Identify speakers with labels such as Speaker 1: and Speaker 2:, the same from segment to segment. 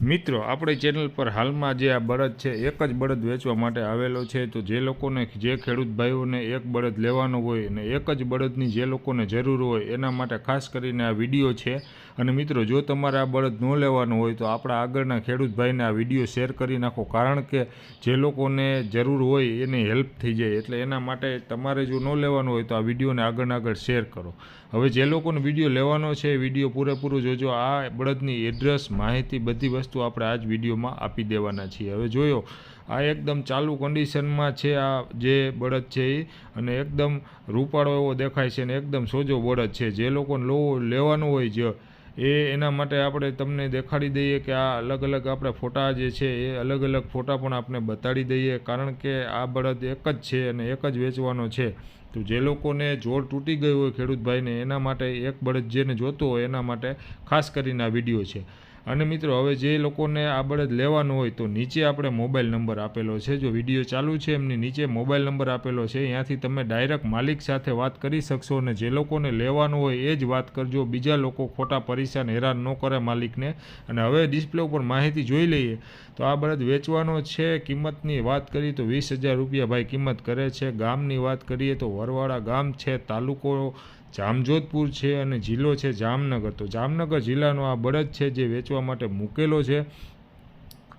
Speaker 1: મિત્રો, આપણી ચેનલ પર હાલમાં જે આ બળદ છે, એક જ બળદ વેચવા માટે આવેલો છે. તો જે લોકોને, જે ખેડૂત ભાઈઓને એક બળદ લેવાનો હોય અને એક જ બળદની જે લોકોને જરૂર હોય, એના માટે ખાસ કરીને આ વીડિયો છે. અને મિત્રો, જો તમારે આ બળદ ન લેવાનો હોય, તો આપણા આગળના ખેડૂત ભાઈને આ વીડિયો શેર કરી નાખો. કારણ કે જે લોકોને જરૂર હોય, એની હેલ્પ થઈ જાય. એટલે એના માટે તમારે જો ન લેવાનું હોય, તો આ વિડીયોને આગળ આગળ શેર કરો. હવે જે લોકોને વીડિયો લેવાનો છે વીડિયો પૂરેપૂરું જોજો. આ બળદની એડ્રેસ, માહિતી બધી વસ્તુ આપણે આ જ વિડીયોમાં આપી દેવાના છીએ. હવે જોયો, આ એકદમ ચાલુ કન્ડિશનમાં છે આ જે બળદ છે એ અને એકદમ રૂપાળો એવો દેખાય છે અને એકદમ સોજો બળદ છે. જે લોકોને લો લેવાનું હોય જે, એ એના માટે આપણે તમને દેખાડી દઈએ કે આ અલગ અલગ આપણે ફોટા જે છે એ અલગ અલગ ફોટા પણ આપણે બતાડી દઈએ, કારણ કે આ બળદ એક જ છે અને એક જ વેચવાનો છે. તો જે લોકોને જોર તૂટી ગયું હોય ખેડૂતભાઈને, એના માટે એક બળદ જેને જોતો હોય એના માટે ખાસ કરીને આ વીડિયો છે. અને મિત્રો, હવે જે લોકોને આ બળદ લેવાનું હોય તો નીચે આપણે મોબાઈલ નંબર આપેલો છે. જો વીડિયો ચાલુ છે, એમની નીચે મોબાઈલ નંબર આપેલો છે. ત્યાંથી તમે ડાયરેક્ટ માલિક સાથે વાત કરી શકશો અને જે લોકોને લેવાનું હોય એ જ વાત કરજો. બીજા લોકો ખોટા પરેશાન હેરાન ન કરે માલિકને. અને હવે ડિસ્પ્લે ઉપર માહિતી જોઈ લઈએ તો આ બળદ વેચવાનો છે, કિંમતની વાત કરીએ તો વીસ હજાર રૂપિયા ભાઈ કિંમત કરે છે. ગામની વાત કરીએ તો વરવાડા ગામ છે, તાલુકો જામજોધપુર છે અને જિલ્લો છે જામનગર. તો જામનગર જિલ્લાનો આ બળદ છે જે વેચવા માટે મૂકેલો છે.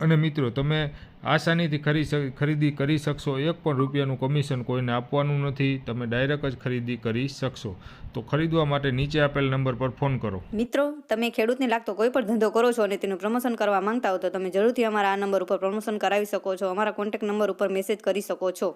Speaker 1: અને મિત્રો, તમે આસાનીથી ખરી ખરીદી કરી શકશો. એક પણ રૂપિયાનું કમિશન કોઈને આપવાનું નથી. તમે ડાયરેક્ટ જ ખરીદી કરી શકશો. તો ખરીદવા માટે નીચે આપેલ નંબર પર ફોન કરો.
Speaker 2: મિત્રો, તમે ખેડૂતને લાગતો કોઈ પણ ધંધો કરો છો અને તેનું પ્રમોશન કરવા માંગતા હો તો તમે જરૂરથી અમારા આ નંબર ઉપર પ્રમોશન કરાવી શકો છો. અમારા કોન્ટેક્ટ નંબર ઉપર મેસેજ કરી શકો છો.